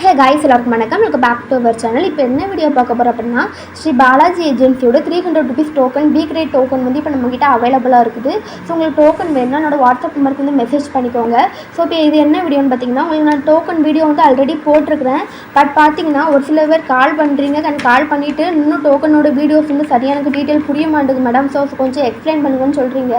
Hey guys எல்லாருக்கும் வணக்கம். எனக்கு பேக் டு அவர் சேனல் இப்போ என்ன வீடியோ பார்க்க போகிறோம் அப்படின்னா Sri Balaji ஏஜென்சியோட three hundred rupees token B grade token வந்து இப்போ நம்மக்கிட்ட அவைலபிளாக இருக்குது. ஸோ உங்களுக்கு டோக்கன் வேணும்னா என்னோட வாட்ஸ்அப் நம்பருக்கு வந்து மெசேஜ் பண்ணிக்கோங்க. ஸோ இப்போ இது என்ன வீடியோன்னு பார்த்தீங்கன்னா உங்களுக்கு நான் டோக்கன் வீடியோ வந்து ஆல்ரெடி போட்டிருக்கிறேன். பட் பார்த்தீங்கன்னா ஒரு சில பேர் கால் பண்ணுறீங்க கண் கால் பண்ணிவிட்டு இன்னும் டோக்கனோட வீடியோஸ் வந்து சரியாக எனக்கு டீட்டெயில் புரிய மாட்டேங்குது மேடம் ஸோ கொஞ்சம் எக்ஸ்பிளைன் பண்ணுங்கன்னு சொல்கிறீங்க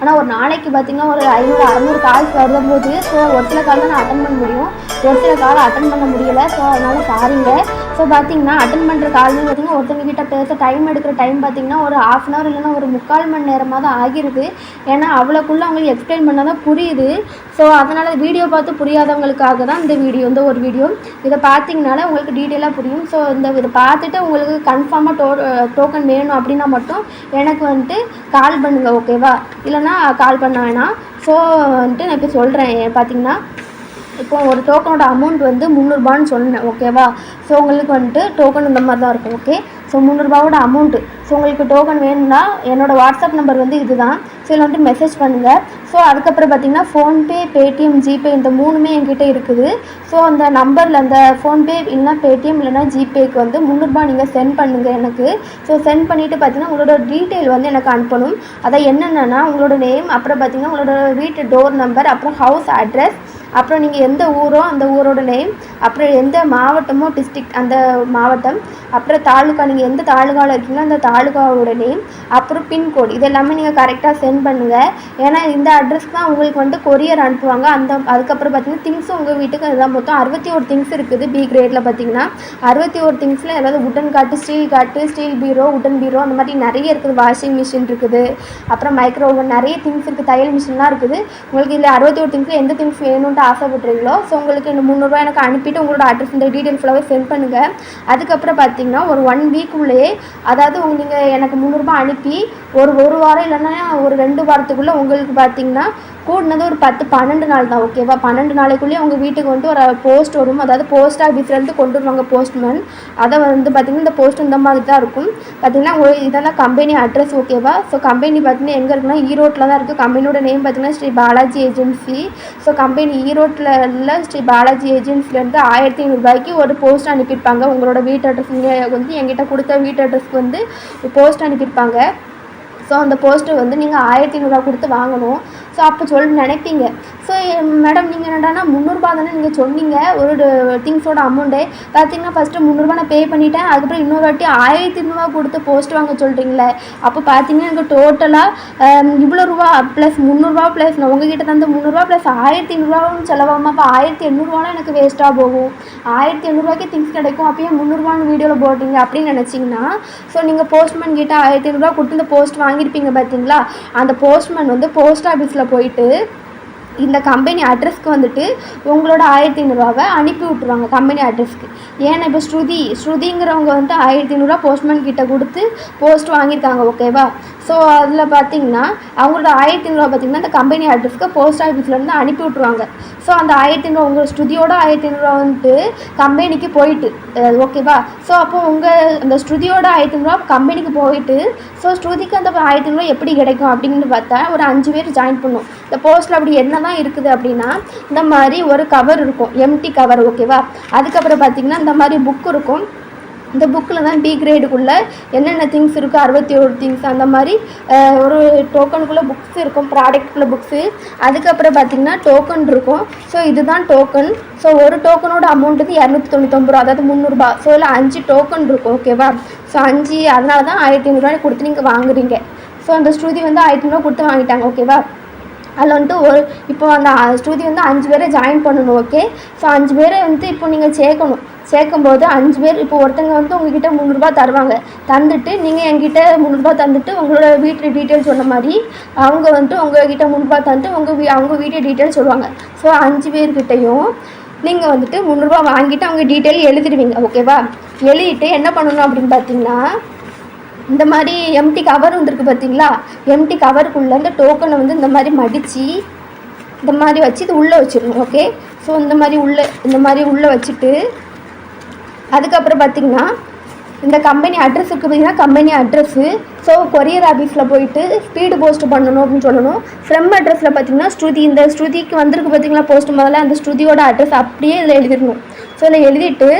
ஆனால் ஒரு நாளைக்கு பார்த்தீங்கன்னா ஒரு ஐநூறு அறநூறு கால்ஸ் வரும்போது ஸோ ஒரு சில கால் தான் நான் அட்டன் பண்ண முடியும். ஒரு சில கால் அட்டன் பண்ண முடியலை. ஸோ அதனால் சாரிங்க ஸோ பார்த்தீங்கன்னா அட்டன் பண்ணுற கால்னு பார்த்தீங்கன்னா ஒருத்தவங்ககிட்ட பேச டைம் எடுக்கிற டைம் பார்த்தீங்கன்னா ஒரு ஆஃப் அன் ஹவர் இல்லைன்னா ஒரு முக்கால் மணி நேரமாக தான் ஆகிருது. ஏன்னா அவ்வளோக்குள்ளே அவங்களுக்கு எக்ஸ்பிளைன் பண்ணால் தான் புரியுது. ஸோ அதனால் வீடியோ பார்த்து புரியாதவங்களுக்காக தான் இந்த வீடியோ இந்த ஒரு வீடியோ இதை பார்த்தீங்கனால உங்களுக்கு டீட்டெயிலாக புரியும். ஸோ இந்த இதை பார்த்துட்டு உங்களுக்கு கன்ஃபார்மாக டோ டோக்கன் வேணும் அப்படின்னா மட்டும் எனக்கு வந்துட்டு கால் பண்ணுங்கள் ஓகேவா இல்லைன்னா கால் பண்ண வேணாம். ஸோ வந்துட்டு நான் இப்போ சொல்கிறேன் பார்த்தீங்கன்னா இப்போ ஒரு டோக்கனோட அமௌண்ட் வந்து முந்நூறுபான்னு சொன்னேன் ஓகேவா ஸோ உங்களுக்கு வந்துட்டு டோக்கன் இந்த மாதிரி தான் இருக்கும் ஓகே ஸோ முந்நூறுபாவோட அமௌண்ட்டு ஸோ உங்களுக்கு டோக்கன் வேணும்னா என்னோடய வாட்ஸ்அப் நம்பர் வந்து இதுதான். ஸோ இதில் வந்துட்டு மெசேஜ் பண்ணுங்கள் ஸோ அதுக்கப்புறம் பார்த்தீங்கன்னா ஃபோன்பே பேடிஎம் ஜிபே இந்த மூணுமே என்கிட்ட இருக்குது. ஸோ அந்த நம்பரில் அந்த ஃபோன்பே இல்லைனா பேடிஎம் இல்லைனா ஜிபேக்கு வந்து முந்நூறுபா நீங்கள் சென்ட் பண்ணுங்கள் எனக்கு. ஸோ சென்ட் பண்ணிவிட்டு பார்த்தீங்கன்னா உங்களோட டீட்டெயில் வந்து எனக்கு அனுப்பணும். அதை என்னென்னா உங்களோட நேம் அப்புறம் பார்த்தீங்கன்னா உங்களோட வீட்டு டோர் நம்பர் அப்புறம் ஹவுஸ் அட்ரஸ் அப்புறம் நீங்கள் எந்த ஊரோ அந்த ஊரோட நேம் அப்புறம் எந்த மாவட்டமோ டிஸ்ட்ரிக்ட் அந்த மாவட்டம் அப்புறம் தாலுக்கா நீங்கள் எந்த தாலுகாவில் இருக்கீங்களோ அந்த தாலுகாவோட நேம் அப்புறம் பின்கோடு இது எல்லாமே நீங்கள் கரெக்டாக சென்ட் பண்ணுங்கள் ஏன்னா இந்த அட்ரஸ் தான் உங்களுக்கு வந்து கொரியர் அனுப்புவாங்க. அந்த அதுக்கப்புறம் பார்த்தீங்கன்னா திங்ஸும் உங்கள் வீட்டுக்கு அதுதான் மொத்தம் அறுபத்தி ஒரு திங்ஸ் இருக்குது பி கிரேடில் பார்த்தீங்கன்னா அறுபத்தி ஒரு திங்ஸில் ஏதாவது உடன் காட்டு ஸ்டீல் காட்டு ஸ்டீல் பீரோ உடன் பீரோ அந்த மாதிரி நிறைய இருக்குது. வாஷிங் மிஷின் இருக்குது. அப்புறம் மைக்ரோ ஓவன் நிறைய திங்ஸ் இருக்குது. தையல் மிஷின்லாம் இருக்குது. உங்களுக்கு இதில் அறுபத்தி ஒரு திங்ஸில் எந்த திங்ஸ் வேணும்ன்ட்டு ஆசைப்பட்றீங்களோ ஸோ உங்களுக்கு இந்த முந்நூறுரூவா எனக்கு அனுப்பிட்டு உங்களோட அட்ரஸ் இந்த டீட்டெயில் ஃபுல்லாகவே சென்ட் பண்ணுங்கள் அதுக்கப்புறம் பார்த்தீங்கன்னா ஒரு ஒன் வீக்குள்ளேயே அதாவது உங்க நீங்கள் எனக்கு முந்நூறுரூபா அனுப்பி ஒரு ஒரு வாரம் இல்லைன்னா ஒரு ரெண்டு வாரத்துக்குள்ளே உங்களுக்கு பார்த்தீங்கன்னா கூடினது ஒரு பத்து பன்னெண்டு நாள் தான் ஓகேவா பன்னெண்டு நாளைக்குள்ளேயே உங்கள் வீட்டுக்கு வந்து ஒரு போஸ்ட் வரும். அதாவது போஸ்ட் ஆஃபீஸ்லேருந்து கொண்டு வருவாங்க போஸ்ட்மேன் அதை வந்து பார்த்திங்கன்னா இந்த போஸ்ட் இந்த மாதிரி தான் இருக்கும். பார்த்திங்கன்னா இதான் இதெல்லாம் கம்பெனி அட்ரஸ் ஓகேவா ஸோ கம்பெனி பார்த்தீங்கன்னா எங்கே இருக்குன்னா ஈரோட்டில் தான் இருக்குது கம்பெனியோட நேம் பார்த்தீங்கன்னா Sri Balaji agency so company ஈரோட்டில் உள்ள ஸ்ரீ பாலாஜி ஏஜென்சிலேருந்து ஆயிரத்தி ஐநூறுரூபாய்க்கு ஒரு போஸ்ட் அனுப்பியிருப்பாங்க. உங்களோட வீட்டு அட்ரஸ் நீங்கள் வந்து எங்கிட்ட கொடுத்த வீட்டு அட்ரஸ்க்கு வந்து போஸ்ட் அனுப்பியிருப்பாங்க. ஸோ அந்த போஸ்ட்டு வந்து நீங்கள் ஆயிரத்தி ஐநூறுரூவா கொடுத்து வாங்கணும். ஸோ அப்போ சொல் நினைப்பீங்க ஸோ மேடம் நீங்கள் என்னடானா முந்நூறுபா தானே நீங்கள் சொன்னீங்க. ஒரு திங்ஸோட அமௌண்ட்டு பார்த்தீங்கன்னா ஃபஸ்ட்டு முந்நூறுபா நான் பே பண்ணிட்டேன். அதுக்கப்புறம் இன்னொரு வாட்டி ஆயிரத்தி இருநூறுவா கொடுத்து போஸ்ட் வாங்க சொல்கிறீங்களே அப்போ பார்த்தீங்கன்னா எனக்கு டோட்டலாக இவ்வளோ ரூபா ப்ளஸ் முந்நூறுரூவா ப்ளஸ் நான் உங்ககிட்ட தந்த முந்நூறுரூவா ப்ளஸ் ஆயிரத்தி ஐநூறுரூவாவும் செலவாகும்? அப்போ ஆயிரத்தி எண்ணூறுவாலாம் எனக்கு வேஸ்ட்டாக போகும். ஆயிரத்தி எண்ணூறுவாய்க்கு திங்ஸ் கிடைக்கும். அப்பயே முந்நூறுரூவான்னு வீடியோவில் போடுறீங்க அப்படின்னு நினச்சிங்கன்னா ஸோ நீங்கள் போஸ்ட்மேன் கிட்ட ஆயிரத்தி ஐநூறுரூவா கொடுத்து இந்த போஸ்ட் வாங்கியிருப்பீங்க பார்த்தீங்களா அந்த போஸ்ட்மேன் வந்து போஸ்ட் ஆஃபீஸில் போயிட்டு இந்த கம்பெனி அட்ரஸ்க்கு வந்துட்டு உங்களோட ஆயிரத்தி ஐநூறுரூவாவை அனுப்பி விட்ருவாங்க கம்பெனி அட்ரஸ்க்கு ஏன்னா இப்போ ஸ்ருதி ஸ்ருதிங்கிறவங்க வந்துட்டு ஆயிரத்தி ஐநூறுரூவா போஸ்ட்மேன் கிட்ட கொடுத்து போஸ்ட் வாங்கியிருக்காங்க ஓகேவா ஸோ அதில் பார்த்தீங்கன்னா அவங்களோட ஆயிரத்தி ஐநூறுவா பார்த்திங்கன்னா அந்த கம்பெனி அட்ரஸ்க்கு போஸ்ட் ஆஃபீஸ்லேருந்து அனுப்பி விட்ருவாங்க ஸோ அந்த ஆயிரத்தி ஐநூறுவா உங்கள் ஸ்ருதியோட ஆயிரத்தி ஐநூறுவா வந்துட்டு கம்பெனிக்கு போயிட்டு ஓகேவா ஸோ அப்போ உங்கள் அந்த ஸ்ருதியோட ஆயிரத்தி ஐநூறுவா கம்பெனிக்கு போயிட்டு ஸோ ஸ்ருதிக்கு அந்த ஆயிரத்தி ஐநூறுவா எப்படி கிடைக்கும் அப்படின்னு பார்த்தா ஒரு அஞ்சு பேர் ஜாயின் பண்ணும். இந்த போஸ்ட்டில் அப்படி என்ன தான் இருக்குது அப்படின்னா இந்த மாதிரி ஒரு கவர் இருக்கும். எம்டி கவர் ஓகேவா அதுக்கப்புறம் பார்த்தீங்கன்னா இந்த மாதிரி புக் இருக்கும். இந்த புக்கில் தான் பி கிரேடுக்குள்ளே என்னென்ன திங்ஸ் இருக்குது அறுபத்தி ஒரு திங்ஸ் அந்த மாதிரி ஒரு டோக்கனுக்குள்ளே புக்ஸ் இருக்கும் ப்ராடக்ட்குள்ளே புக்ஸு அதுக்கப்புறம் பார்த்திங்கன்னா டோக்கன் இருக்கும். ஸோ இதுதான் டோக்கன் ஸோ ஒரு டோக்கனோட அமௌண்ட் வந்து இரநூத்தி தொண்ணூத்தொம்பது ரூபா அதாவது முந்நூறுபா. ஸோ இதில் அஞ்சு டோக்கன் இருக்கும் ஓகேவா ஸோ அஞ்சு அதனால தான் ஆயிரத்தி ஐநூறுரூவா கொடுத்து நீங்கள் வாங்குறீங்க. ஸோ அந்த ஸ்ருதி வந்து ஆயிரத்தி ஐநூறுரூவா கொடுத்து வாங்கிட்டாங்க ஓகேவா அதில் வந்துட்டு ஒரு இப்போ அந்த ஸ்ருதி வந்து அஞ்சு பேரை ஜாயின் பண்ணணும் ஓகே ஸோ அஞ்சு பேரை வந்து இப்போ நீங்கள் சேர்க்கணும். சேர்க்கும்போது அஞ்சு பேர் இப்போ ஒருத்தங்க வந்து உங்ககிட்ட முந்நூறுரூபா தருவாங்க. தந்துட்டு நீங்கள் என்கிட்ட முந்நூறுரூபா தந்துட்டு உங்களோட வீட்டு டீட்டெயில் சொன்ன மாதிரி அவங்க வந்துட்டு உங்ககிட்ட முந்நூறுரூபா தந்துட்டு உங்கள் வீ அவங்க வீட்டு டீட்டெயில் சொல்லுவாங்க. ஸோ அஞ்சு பேர்கிட்டையும் நீங்கள் வந்துட்டு முந்நூறுரூபா வாங்கிட்டு அவங்க டீட்டெயில் எழுதிடுவீங்க. ஓகேவா எழுதிட்டு என்ன பண்ணணும் அப்படின்னு பார்த்தீங்கன்னா இந்த மாதிரி எம்டி கவர் வந்துருக்கு பார்த்தீங்களா எம்டி கவருக்குள்ளே இந்த டோக்கனை வந்து இந்த மாதிரி மடித்து இந்த மாதிரி வச்சு இது உள்ளே வச்சிடணும். ஓகே ஸோ இந்த மாதிரி உள்ளே இந்த மாதிரி உள்ளே வச்சுட்டு அதுக்கப்புறம் பார்த்தீங்கன்னா இந்த கம்பெனி அட்ரஸ் இருக்குது பார்த்தீங்கன்னா கம்பெனி அட்ரஸ்ஸு ஸோ கொரியர் ஆஃபீஸில் போயிட்டு ஸ்பீடு போஸ்ட் பண்ணணும் அப்படின்னு சொல்லணும். ஃப்ரம் அட்ரஸில் பார்த்தீங்கன்னா ஸ்ருதி இந்த ஸ்ருதிக்கு வந்திருக்கு பார்த்தீங்களா போஸ்ட் முதல்ல அந்த ஸ்ருதியோட அட்ரஸ் அப்படியே இதில் எழுதிடணும். ஸோ இதில் எழுதிட்டு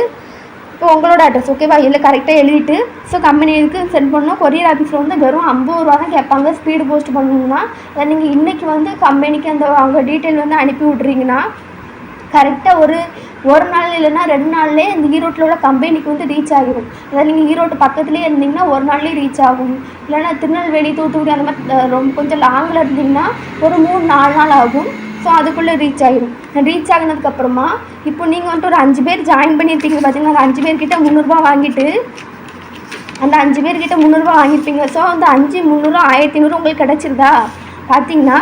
இப்போ உங்களோட அட்ரஸ் ஓகேவா இல்லை கரெக்டாக எழுதிட்டு ஸோ கம்பெனிக்கு சென்ட் பண்ணணும். கொரியர் ஆஃபீஸில் வந்து வெறும் ஐம்பது ரூபா தான் கேட்பாங்க. ஸ்பீடு போஸ்ட் பண்ணணும்னா நீங்கள் இன்றைக்கி வந்து கம்பெனிக்கு அந்த அவங்க டீட்டெயில் வந்து அனுப்பி விட்றீங்கன்னா கரெக்டாக ஒரு ஒரு நாள் இல்லைன்னா ரெண்டு நாள்லேயே இந்த ஈரோட்டில் உள்ள கம்பெனிக்கு வந்து ரீச் ஆகிடும் அதாவது நீங்கள் ஈரோட்டு பக்கத்துலேயே இருந்தீங்கன்னா ஒரு நாள்லேயே ரீச் ஆகும். இல்லைன்னா திருநெல்வேலி தூத்துக்குடி அந்த மாதிரி ரொம்ப கொஞ்சம் லாங்கில் இருந்தீங்கன்னா ஒரு மூணு நாலு நாள் ஆகும். ஸோ அதுக்குள்ளே ரீச் ஆகிடும் ரீச் ஆகினதுக்கப்புறமா இப்போ நீங்கள் வந்துட்டு ஒரு அஞ்சு பேர் ஜாயின் பண்ணியிருப்பீங்க. பார்த்தீங்கன்னா அஞ்சு பேர்கிட்ட முந்நூறுரூவா வாங்கிட்டு அந்த அஞ்சு பேர்கிட்ட முந்நூறுரூவா வாங்கியிருப்பீங்க. ஸோ அந்த அஞ்சு முந்நூறுரூவா ஆயிரத்தி ஐநூறு உங்களுக்கு கிடச்சிருதா? பார்த்தீங்கன்னா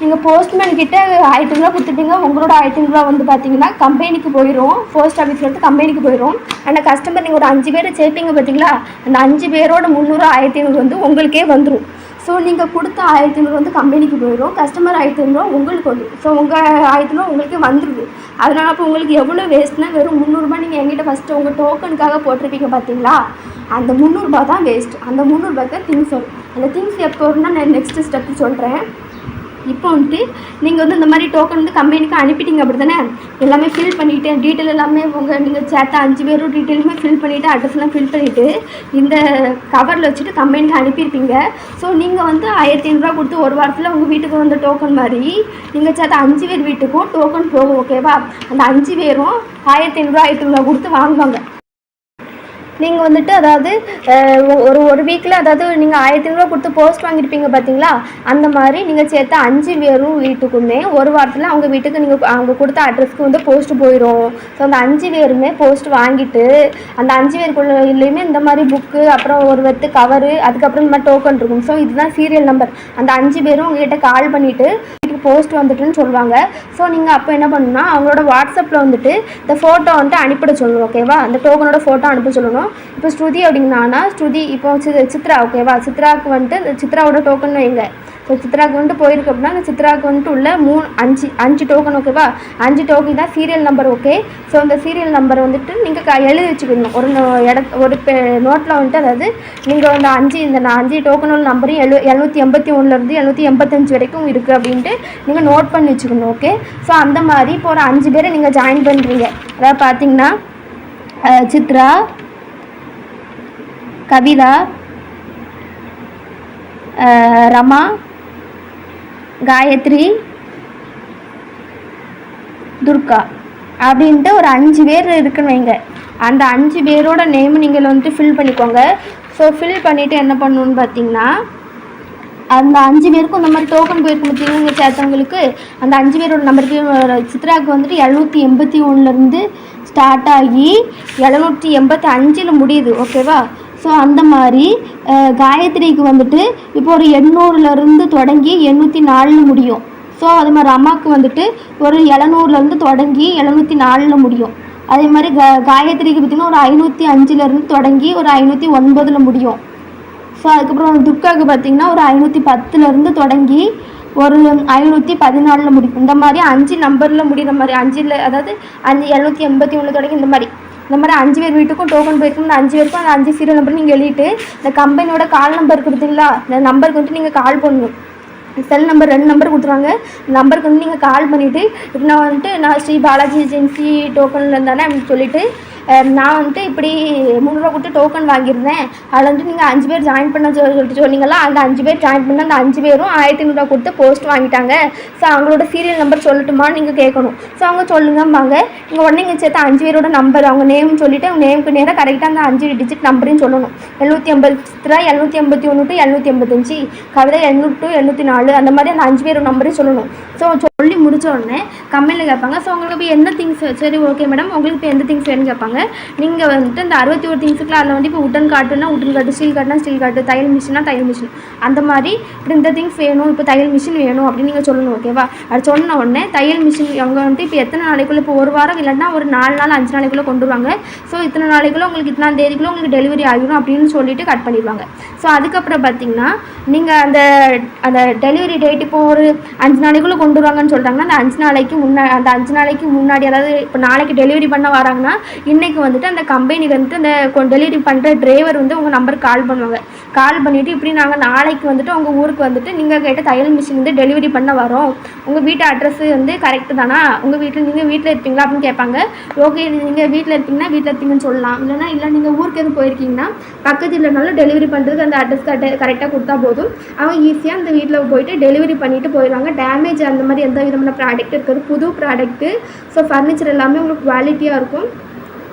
நீங்கள் போஸ்ட்மேன் கிட்ட ஆயிரத்தி ஐநூறுவா கொடுத்துட்டீங்க உங்களோட ஆயிரத்தி வந்து பார்த்தீங்கன்னா கம்பெனிக்கு போயிடும் போஸ்ட் ஆஃபீஸில் இருந்து கம்பெனிக்கு போயிடும் ஆனால் கஸ்டமர் நீங்கள் ஒரு அஞ்சு பேரை சேர்ப்பீங்க பார்த்தீங்களா அந்த அஞ்சு பேரோட முந்நூறு ஆயிரத்தி ஐநூறு வந்து உங்களுக்கே வந்துடும் ஸோ நீங்கள் கொடுத்த ஆயிரத்தி ஐநூறு வந்து கம்பெனிக்கு போயிடும் கஸ்டமர் ஆயிரத்தி ஐநூறுவா உங்களுக்கு வந்துடும் ஸோ உங்கள் ஆயிரத்தி ஐநூறு உங்களுக்கே வந்துடுது அதனால் அப்போ உங்களுக்கு எவ்வளோ வேஸ்ட்னா வெறும் முந்நூறுரூபா நீங்கள் எங்கிட்ட ஃபஸ்ட்டு உங்கள் டோக்கனுக்காக போட்டிருப்பீங்க பார்த்தீங்களா அந்த முந்நூறுரூபா தான் வேஸ்ட் அந்த முந்நூறுபாய்க்கு திங்ஸ் வரும். அந்த திங்ஸ் எப்போ வரும்னா நான் நெக்ஸ்ட்டு ஸ்டெப் சொல்கிறேன் இப்போ வந்துட்டு நீங்கள் வந்து இந்த மாதிரி டோக்கன் வந்து கம்பெனிக்கு அனுப்பிட்டீங்க அப்படி தானே எல்லாமே ஃபில் பண்ணிவிட்டு டீட்டெயில் எல்லாமே உங்கள் நீங்கள் சேர்த்த அஞ்சு பேரும் டீட்டெயிலுமே ஃபில் பண்ணிவிட்டு அட்ரஸ்லாம் ஃபில் பண்ணிவிட்டு இந்த கவரில் வச்சுட்டு கம்பெனிக்கு அனுப்பியிருப்பீங்க. ஸோ நீங்கள் வந்து ஆயிரத்தி ஐநூறுரூவா கொடுத்து ஒரு வாரத்தில் உங்கள் வீட்டுக்கு வந்த டோக்கன் மாதிரி நீங்கள் சேர்த்த அஞ்சு பேர் வீட்டுக்கும் டோக்கன் போகும் ஓகேவா அந்த அஞ்சு பேரும் ஆயிரத்தி ஐநூறுரூவா ஆயிரத்தி ஐநூறுரூவா கொடுத்து வாங்குவாங்க. நீங்கள் வந்துட்டு அதாவது ஒரு ஒரு வீக்கில் அதாவது நீங்கள் ஆயிரத்தி ஐநூறுரூவா கொடுத்து போஸ்ட் வாங்கியிருப்பீங்க பார்த்தீங்களா அந்த மாதிரி நீங்கள் சேர்த்த அஞ்சு பேரும் வீட்டுக்குமே ஒரு வாரத்தில் அவங்க வீட்டுக்கு நீங்கள் அவங்க கொடுத்த அட்ரஸ்க்கு வந்து போஸ்ட் போயிடும் ஸோ அந்த அஞ்சு பேருமே போஸ்ட் வாங்கிட்டு அந்த அஞ்சு பேருக்குள்ளேயுமே இந்த மாதிரி புக்கு அப்புறம் ஒரு வெத்து கவரு அதுக்கப்புறம் இந்த மாதிரி டோக்கன் இருக்கும். ஸோ இதுதான் சீரியல் நம்பர் அந்த அஞ்சு பேரும் உங்ககிட்ட கால் பண்ணிவிட்டு வீட்டுக்கு போஸ்ட் வந்துட்டுன்னு சொல்லுவாங்க. ஸோ நீங்கள் அப்போ என்ன பண்ணணும்னா அவங்களோட வாட்ஸ்அப்பில் வந்துட்டு இந்த ஃபோட்டோ வந்துட்டு அனுப்பிட சொல்லணும் ஓகேவா அந்த டோக்கனோட ஃபோட்டோ அனுப்ப சொல்லணும். இப்போ ஸ்ருதி அப்படின்னா ஸ்ருதி இப்போ சித்ரா ஓகேவா சித்ராவுக்கு வந்துட்டு இந்த சித்ராவோட டோக்கன் எங்கே? இப்போ சித்ராக்கு வந்துட்டு போயிருக்கு அப்படின்னா அந்த சித்ராக்கு வந்துட்டு உள்ள மூணு அஞ்சு அஞ்சு டோக்கன் ஓகேவா அஞ்சு டோக்கன் தான் சீரியல் நம்பர் ஓகே ஸோ அந்த சீரியல் நம்பர் வந்துட்டு நீங்கள் க எழுதி வச்சுக்கணும். ஒரு நோ- இட ஒரு நோட்டில் வந்துட்டு அதாவது நீங்கள் வந்து அஞ்சு இந்த அஞ்சு டோக்கனோட நம்பரும் எழு எழுநூற்றி எண்பத்தி ஒன்றுலேருந்து எழுநூற்றி எண்பத்தஞ்சு வரைக்கும் இருக்குது அப்படின்ட்டு நீங்கள் நோட் பண்ணி வச்சுக்கணும் ஓகே ஸோ அந்த மாதிரி இப்போ ஒரு அஞ்சு பேரை நீங்கள் ஜாயின் பண்ணுறீங்க அதாவது பார்த்தீங்கன்னா சித்ரா கவிதா ரமா காயத்ரி துர்கா அப்படின்ட்டு ஒரு அஞ்சு பேர் இருக்குன்னு வைங்க. அந்த அஞ்சு பேரோட நேம் நீங்கள் வந்துட்டு ஃபில் பண்ணிக்கோங்க. ஸோ ஃபில் பண்ணிவிட்டு என்ன பண்ணணும்னு பார்த்தீங்கன்னா அந்த அஞ்சு பேருக்கும் இந்த மாதிரி டோக்கன் போயிருக்கும் பார்த்தீங்கன்னா சேர்த்தவங்களுக்கு அந்த அஞ்சு பேரோட நம்பருக்கு சித்ராவுக்கு வந்துட்டு எழுநூற்றி எண்பத்தி ஒன்றுலேருந்து ஸ்டார்ட் ஆகி எழுநூற்றி எண்பத்தி அஞ்சில் முடியுது. ஓகேவா ஸோ அந்த மாதிரி காயத்ரிக்கு வந்துட்டு இப்போ ஒரு எண்ணூறுலேருந்து தொடங்கி எண்ணூற்றி நாலில் முடியும். ஸோ அது மாதிரி அம்மாவுக்கு வந்துட்டு ஒரு எழுநூறுலேருந்து தொடங்கி எழுநூற்றி நாலில் முடியும். அதே மாதிரி க காயத்ரிக்கு பார்த்திங்கன்னா ஒரு ஐநூற்றி அஞ்சுலேருந்து தொடங்கி ஒரு ஐநூற்றி ஒன்பதில் முடியும். ஸோ அதுக்கப்புறம் துர்காவுக்கு பார்த்தீங்கன்னா ஒரு ஐநூற்றி பத்துலேருந்து தொடங்கி ஒரு ஐநூற்றி பதினாலில் முடியும். இந்த மாதிரி அஞ்சு நம்பரில் முடிகிற மாதிரி அஞ்சில் அதாவது அஞ்சு எழுநூற்றி எண்பத்தி ஒன்று தொடங்கி இந்த மாதிரி. இந்த மாதிரி அஞ்சு பேர் வீட்டுக்கும் டோக்கன் போயிருக்கும் இந்த அஞ்சு பேருக்கும் அந்த அஞ்சு சீரியல் நம்பர் நீங்கள் எழுதிட்டு இந்த கம்பெனியோட கால் நம்பர் கொடுத்தீங்களா இந்த நம்பருக்கு வந்துட்டு நீங்கள் கால் பண்ணணும். செல் நம்பர் ரெண்டு நம்பர் கொடுத்துருவாங்க. நம்பருக்கு வந்து நீங்கள் கால் பண்ணிவிட்டு இப்போ நான் வந்துட்டு நான் ஸ்ரீ பாலாஜி ஏஜென்சி டோக்கனில் இருந்தானே அப்படின்னு சொல்லிவிட்டு நான் வந்துட்டு இப்படி முந்நூறுரூவா கொடுத்து டோக்கன் வாங்கியிருந்தேன். அதில் வந்துட்டு நீங்கள் அஞ்சு பேர் ஜாயின் பண்ண சொல்லி சொல்லிட்டு சொன்னீங்களா அந்த அஞ்சு பேர் ஜாயின் பண்ண அந்த அஞ்சு பேரும் ஆயிரத்தி ஐநூறுரூவா கொடுத்து போஸ்ட் வாங்கிட்டாங்க. ஸோ அவங்களோட சீரியல் நம்பர் சொல்லட்டுமான்னு நீங்கள் கேட்கணும் ஸோ அவங்க சொல்லுங்கம்பாங்க. நீங்கள் உடனே இங்கே சேர்த்து அஞ்சு பேரோட நம்பர் அவங்க நேம் சொல்லிவிட்டு அவங்க நேமுக்கு நேராக கரெக்டாக அந்த அஞ்சு டிஜிட் நம்பரையும் சொல்லணும். எழுநூற்றி ஐம்பத்தி ரூபா எழுநூற்றி எண்பத்தி ஒன்று டு எழுநூற்றி எண்பத்தஞ்சு கவிதை எழுநூறு டு எழுநூற்றி நாலு அந்த மாதிரி அந்த அஞ்சு பேர் நம்பரையும் சொல்லணும். ஸோ சொல்லி முடிச்ச உடனே கம்பெனியில் கேட்பாங்க. ஸோ உங்களுக்கு இப்போ என்ன திங்ஸ் சரி ஓகே மேடம் உங்களுக்கு இப்போ எந்த திங்ஸ் வேணும்னு கேட்பாங்க. நீங்கள் வந்துட்டு இந்த அறுபத்தி ஒரு திங்ஸுக்குள்ள அதில் வந்து இப்போ உட்டன் காட்டுனா உட்டன் காட்டு ஸ்டீல் காட்டுனா ஸ்டீல் காட்டு தையல் மிஷினா தையல் மிஷின் அந்த மாதிரி இப்படி இந்த திங்ஸ் வேணும் இப்போ தையல் மிஷின் வேணும் அப்படின்னு நீங்கள் சொல்லணும் ஓகேவா அது சொன்ன உடனே தையல் மிஷின் அவங்க வந்துட்டு இப்போ எத்தனை நாளைக்குள்ளே இப்போ ஒரு வாரம் இல்லைன்னா ஒரு நாலு நாள் அஞ்சு நாளைக்குள்ளே கொண்டு வருவாங்க. ஸோ இத்தனை நாளைக்குள்ளே உங்களுக்கு இத்தனை தேதிக்குள்ளே உங்களுக்கு டெலிவரி ஆகிடும் அப்படின்னு சொல்லிட்டு கட் பண்ணிடுவாங்க. ஸோ அதுக்கப்புறம் பார்த்தீங்கன்னா நீங்கள் அந்த அந்த டெலிவரி டேட் இப்போ ஒரு அஞ்சு நாளைக்குள்ளே கொண்டு வருவாங்கன்னு சொல்கிறாங்கன்னா அந்த அஞ்சு நாளைக்கு முன்னா அந்த அஞ்சு நாளைக்கு முன்னாடி அதாவது இப்போ நாளைக்கு டெலிவரி பண்ண வராங்கன்னா அன்னைக்கு வந்துட்டு அந்த கம்பெனிக்கு வந்துட்டு அந்த டெலிவரி பண்ணுற டிரைவர் வந்து உங்கள் நம்பருக்கு கால் பண்ணுவாங்க. கால் பண்ணிவிட்டு இப்படி நாங்கள் நாளைக்கு வந்துட்டு உங்கள் ஊருக்கு வந்துட்டு நீங்கள் கேட்ட தையல் மிஷின் வந்து டெலிவரி பண்ண வரோம். உங்கள் வீட்டு அட்ரஸ் வந்து கரெக்டு தானா? உங்கள் வீட்டில் நீங்கள் வீட்டில் இருப்பீங்களா அப்படின்னு கேட்பாங்க. ஓகே நீங்கள் வீட்டில் இருப்பீங்கன்னா வீட்டில் இருப்பீங்கன்னு சொல்லலாம். இல்லைனா இல்லை நீங்கள் ஊருக்கு எதுவும் போயிருக்கீங்கன்னா பக்கத்து இல்லைனாலும் டெலிவரி பண்ணுறதுக்கு அந்த அட்ரஸ் கரெக்டாக கரெக்டாக கொடுத்தா போதும். அவங்க ஈஸியாக அந்த வீட்டில் போயிட்டு டெலிவரி பண்ணிவிட்டு போயிடுவாங்க. டேமேஜ் அந்த மாதிரி எந்த விதமான ப்ராடக்ட் இருக்கிறது புது ப்ராடக்ட்டு ஸோ ஃபர்னிச்சர் எல்லாமே உங்களுக்கு குவாலிட்டியாக இருக்கும்.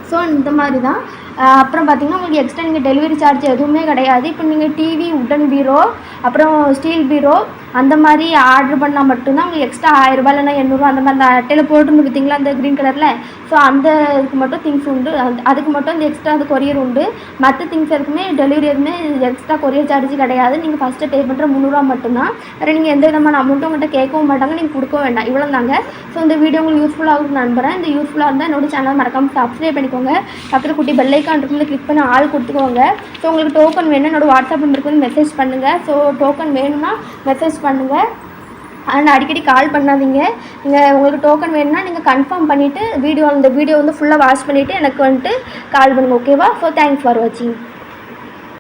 ஸோ இந்த மாதிரி தான். அப்புறம் பார்த்தீங்கன்னா உங்களுக்கு எக்ஸ்ட்ரா நீங்கள் டெலிவரி சார்ஜ் எதுவுமே கிடையாது. இப்போ நீங்கள் டிவி உடன் பீரோ அப்புறம் ஸ்டீல் பீரோ அந்த மாதிரி ஆர்டர் பண்ணால் மட்டும்தான் உங்களுக்கு எக்ஸ்ட்ரா ஆயிரரூபா இல்லைனா எண்ணூறு அந்த மாதிரி அந்த அட்டையில் போட்டுருந்து பார்த்தீங்களா அந்த க்ரீன் கலரில் ஸோ அந்த இதுக்கு மட்டும் திங்ஸ் உண்டு. அது- அதுக்கு மட்டும் இந்த எக்ஸ்ட்ரா அந்த கொரியர் உண்டு. மற்ற திங்ஸ் எதுக்குமே டெலிவரி எதுவுமே எக்ஸ்ட்ரா கொரியர் சார்ஜ் கிடையாது. நீங்கள் ஃபஸ்ட்டு பே பண்ணுற முந்நூறுரூவா மட்டும்தான். வேறு நீங்கள் எந்த விதமான அமௌண்ட்டும் உங்கள்கிட்ட கேட்கவும் மாட்டாங்க. நீங்கள் கொடுக்கவும் வேண்டாம். இவ்வளோ தாங்க ஸோ இந்த வீடியோ உங்களுக்கு யூஸ்ஃபுல்லாக நம்புகிறேன் இந்த யூஸ்ஃபுல்லாக இருந்தால் என்னோடய சேனல் மறக்காமல் சப்ஸ்கிரைப் பண்ணிக்கோங்க. பக்கத்தில் குட்டி ஐக்கான் இருக்கும்போது கிளிக் பண்ணி ஆள் கொடுத்துக்கோங்க. ஸோ உங்களுக்கு டோக்கன் வேணும் என்னோடய வாட்ஸ்அப் நம்பருக்கு வந்து மெசேஜ் பண்ணுங்கள் ஸோ டோக்கன் வேணும்னா மெசேஜ் பண்ணுங்கள் அண்ட் அடிக்கடி கால் பண்ணாதீங்க. நீங்கள் உங்களுக்கு டோக்கன் வேணும்னா நீங்கள் கன்ஃபார்ம் பண்ணிவிட்டு வீடியோ அந்த வீடியோ வந்து ஃபுல்லாக வாட்ச் பண்ணிவிட்டு எனக்கு வந்துட்டு கால் பண்ணுங்கள் ஓகேவா ஸோ தேங்க்ஸ் ஃபார் வாட்சிங்